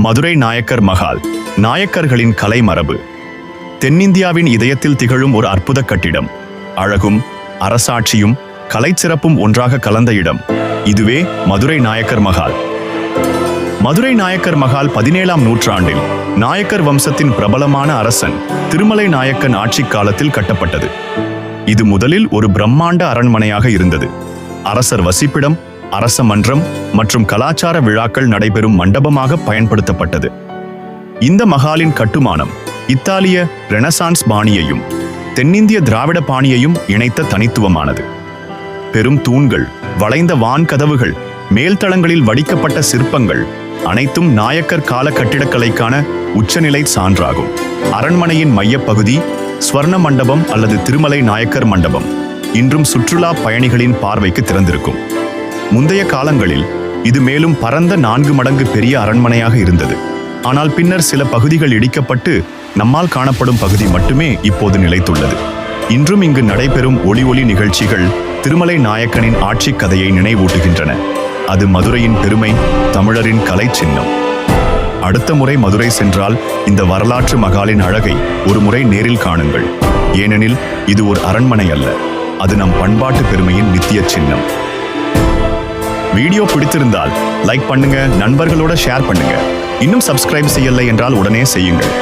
மதுரை நாயக்கர் மகால் நாயக்கர்களின் கலை மரபு தென்னிந்தியாவின் இதயத்தில் திகழும் ஒரு அற்புத கட்டிடம். அழகும் அரசாட்சியும் கலைச்சிறப்பும் ஒன்றாக கலந்த இடம். இதுவே மதுரை நாயக்கர் மகால் மதுரை நாயக்கர் மகால் பதினேழாம் நூற்றாண்டில் நாயக்கர் வம்சத்தின் பிரபலமான அரசன் திருமலை நாயக்கன் ஆட்சிக் காலத்தில் கட்டப்பட்டது. இது முதலில் ஒரு பிரம்மாண்ட அரண்மனையாக இருந்தது. அரசர் வசிப்பிடம் அரச மன்றம் மற்றும் கலாச்சார விழாக்கள் நடைபெறும் மண்டபமாக பயன்படுத்தப்பட்டது. இந்த மகாலின் கட்டுமானம் இத்தாலிய ரெனசான்ஸ் பாணியையும் தென்னிந்திய திராவிட பாணியையும் இணைத்த தனித்துவமானது. பெரும் தூண்கள் வளைந்த வான் கதவுகள் மேல்தளங்களில் வடிக்கப்பட்ட சிற்பங்கள் அனைத்தும் நாயக்கர் கால கட்டிடக்கலைக்கான உச்சநிலை சான்றாகும். அரண்மனையின் மையப்பகுதி ஸ்வர்ண மண்டபம் அல்லது திருமலை நாயக்கர் மண்டபம். இன்றும் சுற்றுலா பயணிகளின் பார்வைக்கு திறந்திருக்கும். முந்தைய காலங்களில் இது மேலும் பரந்த நான்கு மடங்கு பெரிய அரண்மனையாக இருந்தது. ஆனால் பின்னர் சில பகுதிகள் இடிக்கப்பட்டு நம்மால் காணப்படும் பகுதி மட்டுமே இப்போது நிலைத்துள்ளது. இன்றும் இங்கு நடைபெறும் ஒளி ஒளி நிகழ்ச்சிகள் திருமலை நாயக்கனின் ஆட்சிக் கதையை நினைவூட்டுகின்றன. அது மதுரையின் பெருமை தமிழரின் கலை சின்னம். அடுத்த முறை மதுரை சென்றால் இந்த வரலாற்று மகாலின் அழகை ஒரு முறை நேரில் காணுங்கள். ஏனெனில் இது ஒரு அரண்மனை அல்ல. அது நம் பண்பாட்டு பெருமையின் நித்திய சின்னம். வீடியோ பிடித்திருந்தால் லைக் பண்ணுங்க நண்பர்களோட ஷேர் பண்ணுங்க. இன்னும் சப்ஸ்கிரைப் செய்யலை என்றால் உடனே செய்யுங்கள்.